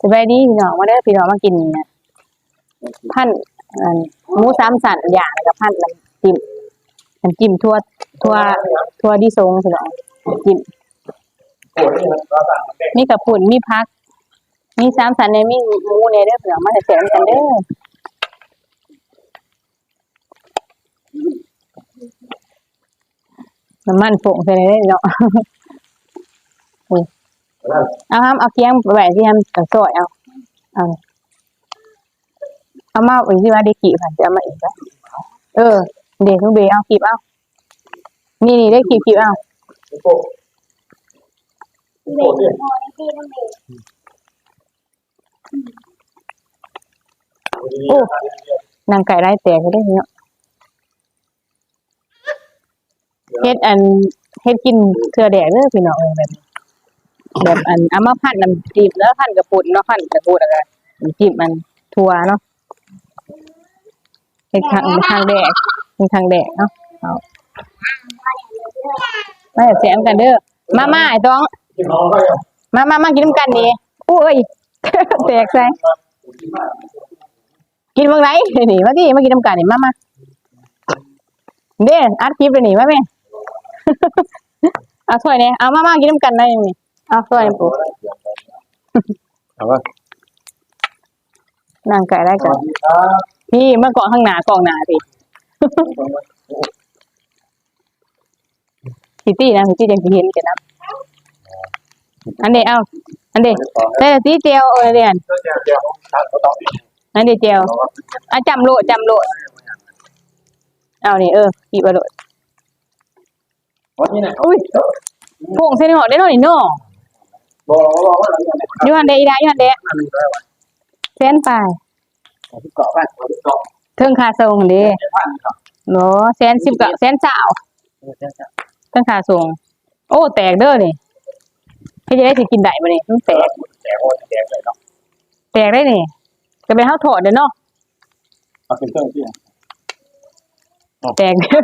สบายดีพี่น้องมาเด้อพี่น้องมากินนะพันอันหมูสามสันอย่างแล้วกับพันน้ำจิ้มน้ำจิ้มทั่วทั่วทั่วดิทรงพี่น้องน้ำจิ้มมีกระปุ่นมีพัก มีสามสันเนี่ยมีหมูเนี่ยเด้อพี่น้องมาแสนกันเด้อน้ำมันโป่งใส่เลยเนาะ เอาห้ามเอาเคียงไปไว้ที่ห้ามเอาซอยเอาเอาเอามาอีกที่ว่าได้กี่ผ่านจะเอามาอีกปะเออ เด็กทุกเบเอากีบเอานี่นี่ได้กีบกีบเอาโอ้นางไก่ไร้แตกก็ได้เนาะเฮ็ดอันเฮ็ดกินเทือแดกเด้อพี่น้องแบบนี้ แบบอันเอามาพันน้ำจิ้มแล้วพันกระปุนเนาะพันกระปุนอะไรน้ำจิ้มมันทัวเนาะเป็นทางทางแดกเป็นทางแดกเนาะเอามาแซมกันเด้อมามาไอ้ต้องมามามากินน้ำกันนี่อุ้ยแตกใส่กินเมื่อไรนี่มาที่มากินน้ำกันนี่มามาเด้อัดคลิปเลยนี่มาแม่เอาถ้วยเนี่ยเอามามากินน้ำกันได้ยังนี่ เอาถ้วยนี่ปุ๊เอาว่านางไก่ได้กันพี่เมื่อก่อนข้างหน้ากองหน้าพี่พิตตี้นะพิตตี้ยังสิเห็นกันนะอันเดียวเอาอันเดียวแต่ตีเจียวเออเรียนเดี๋ยวเดี๋ยวตัดก็ต้องอันเดียวเจียวอะจำโลดจำโลดเอานี่เออกีบเอาโลดวันนี้นะอุ้ยโป่งเส้นหอดได้หน่อยเนาะ บอกบอกว่าเราเนี่ยยูฮันเดอีได้ยูฮันเดมันมีอะไรวะเส้นไปที่เกาะบ้านที่เกาะเทิงคาทรงเด้พันครับเนาะเส้นสิบกับเส้นสาวเทิงคาทรงโอ้แตกเด้อนี่ให้จะได้สิกินได้บ่นี่มันแตกแจกโอ้แจกเลยครับแตกได้นี่จะเป็นเฮาถอดเด้อเนาะเอาเป็นเครื่องที่แตกเด้อ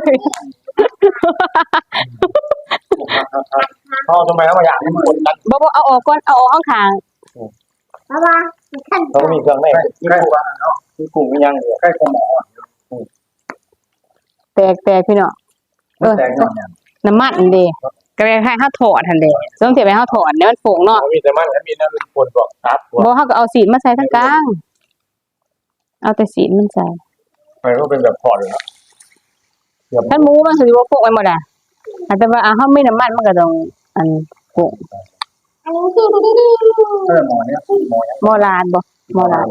พ่อทำไมเขาอยากให้มันกดกันบ่บ่เอาออกก่อนเอาออกข้างเขามีเครื่องแม่ใกล้กว่าเนาะที่กลุ่มยังใกล้กับหมอๆแตกแตกพี่เนาะเออแจกเนี่ยน้ำมันเด้ก็เลยให้เฮาถอดหั่นเด้ต้องเสียไปเฮาถอดเดี๋ยวมันโป่งเนาะมีแต่มันแล้วมีนั่นเป็นคนบอกตัดตัวบ่เฮาก็เอาสีดมาใส่ทั้งกลาง เอาแต่สีดมันใส่มันก็เป็นแบบพอเลยนะ คันหมูมันสิบ่โป่งไปหมดอะแต่ว่าอะเฮามีน้ำมันมันก็ต้องอันโป่งเออหมอเนี้ยหมอยังบ่ลาดบ่บ่ลาด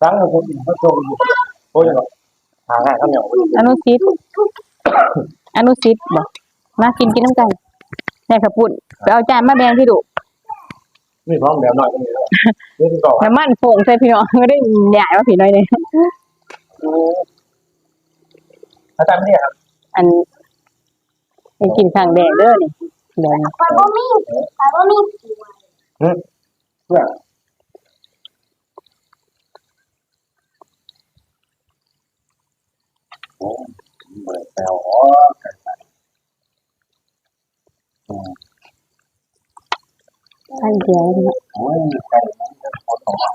ตั้งแต่คนเขาโจมอยู่โอ้ยหาง่ายข้าวเหนียวอนุสิทธิ์อนุสิทธิ์บ่มากินกินน้ำกันแม่ขับปุ่นไปเอาจานมาแบ่งที่ดุมีพร้อมแบบหน่อยก็มีแล้วนี่คือก่อนน้ำมันโป่งใส่พี่น้องไม่ได้ใหญ่ว่าพี่น้อยเลย อาจารย์เนี่ยครับอันให้กินข้างแดงเด้อนี่แดงไปบ่มีไปบ่มีเพื่อโอ้เปิดแปลวอ๋อข้างเดียวพี่น้องโอ้ยใครมันจะพอต่อมา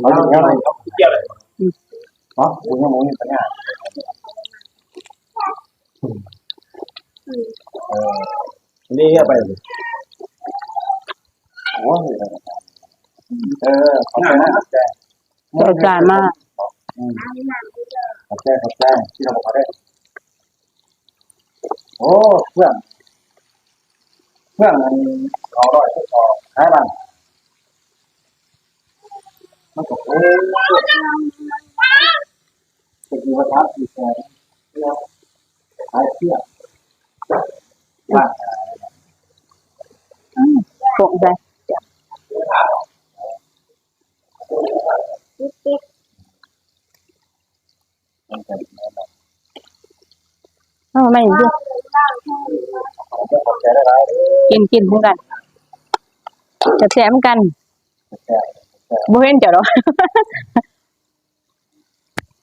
เขาถึงยังไงเขาเกี่ยวเลยเนาะคุณยังมองนี่ปัญญาเออ นี่เยอะไปเลยโอ้ยเออเขาไปนะแกจะเอาจานมาขอบใจขอบใจที่เราบอกเขาได้โอ้เพื่อนเพื่อนมันเขาร้อยที่คอหายบ้านมันก็โอ้ยจะมีวัฒนธรรมอีกแล้ วหายเพื่อนบ้านโป่งใส่เอาไม่ด้หลายกินกินเหมือนกันจะแซมกันบ่เห็นเจ้าดอ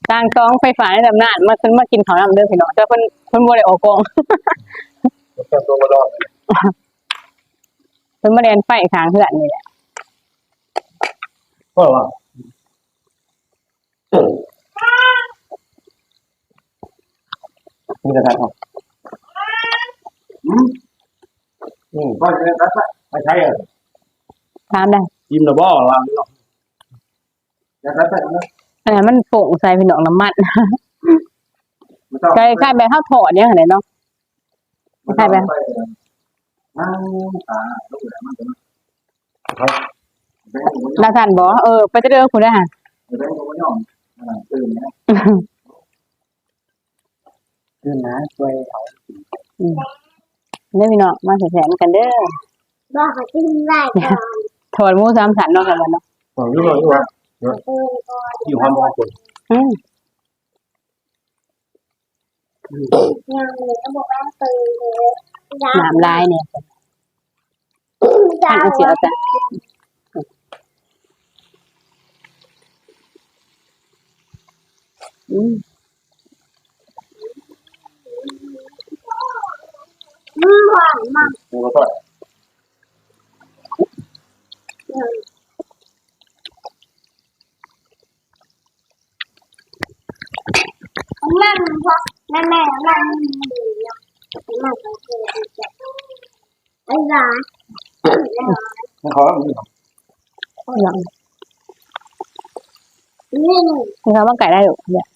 ทางกองไฟฟ้าในลำนานมาเพิ่นมากินข้าวนำเด้อพี่น้องแต่เพิ่นเพิ่นบ่ได้ออกกองแก่ตัวมาดอนเพิ่นมาแล่นไฟข้างเฮือนนี่แหละก็ว่ามีแต่ทางเขาอืมอืมก็จะรักไม่ใช่อะถามได้ยิ้มนะบ่วางนี่เนาะจะรักแต่นะ อันนั้นมันโป่งใส่พี่น้องน้ำมันไม่ต้องใกล้ใกล้แบบข้าวถอดเนี่ยเห็นไหมเนาะใช่ไหมนั่งตาลูกแหลมมันจะมันดาสันบอกเออ ไปเจอคุณได้ฮะไม่ได้ก็ไม่ยอมตื่นนะตื่นนะช่วยเอาเด้อพี่น้องมาแสนๆกันเด้อบ้าขอกินได้ก่อนถอดหมูสามสันเนาะกันวันเนาะของนี่หน่อยดีกว่าตื่นก่อนอยู่ควา มมองคนอืมยังเหลือบอกว่าตื่นเลยยา น้ำลายเนี่ย ยา ท่านก็เสียจ้ะอืม อืมหวานมาก ดูก็ต้น แม่ พ่อแม่แม่แม่แม่ต้องกินไอ้ร้านมันขอแล้วมันอย่างนี่หนึ่งนี่เขาว่าไก่ได้หรอเนี่ย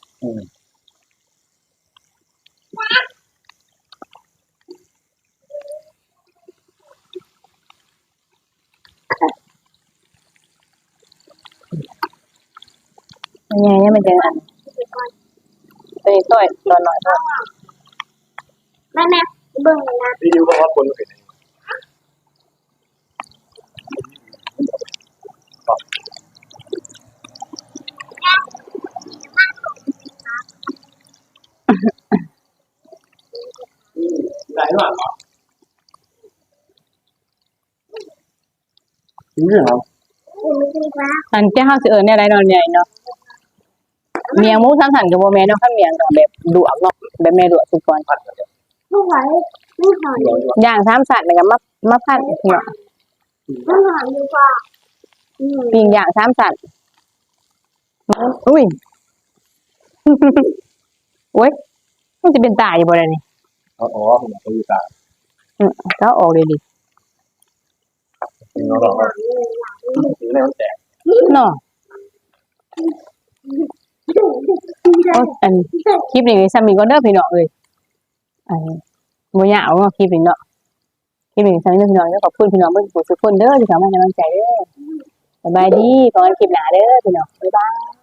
ยังไงเนี่ยมันจะอัน ไปต่อยตอนหน่อยเถอะแม่แม่เบิ่งนะพี่ดูก็ว่าคนเห็นไหนวะนี่เหรอคุณไม่กินนะอันเจ้าข้าวสิเอิญเนี่ยไรนอนใหญ่เนาะ เมียงหมูสามสันกับโบแม่เนาะข้าวเมียงกับแบบดวกเนาะแบบแม่ดวกสุกก่อนลูกหอยลูกหอยย่างสามสันกับมะมะพันเนาะลูกหอยอยู่ป่ะอืมปิ้งย่างสามสันอุ้ยโอ้ยมันจะเป็นตายอยู่บ่ได้นี่อ๋ออ๋อผมตัวอยู่ตาอืมก็ออกเลยดิเราเราถึงในมันแตกเนาะโอ้ยอันคลิปนี้ซ้ำอีก็เด้อพี่น้องเลยอันบ่ยาวเนาะคลิปนี้เนาะคลิปนี้ซ้ำเด้อพี่น้องเด้อขอบคุณพี่น้องเบิ่งทุกคนเด้อที่เข้ามาให้กำลังใจเด้อสบายดีขอให้คลิปหน้าเด้อพี่น้องบ๊ายบาย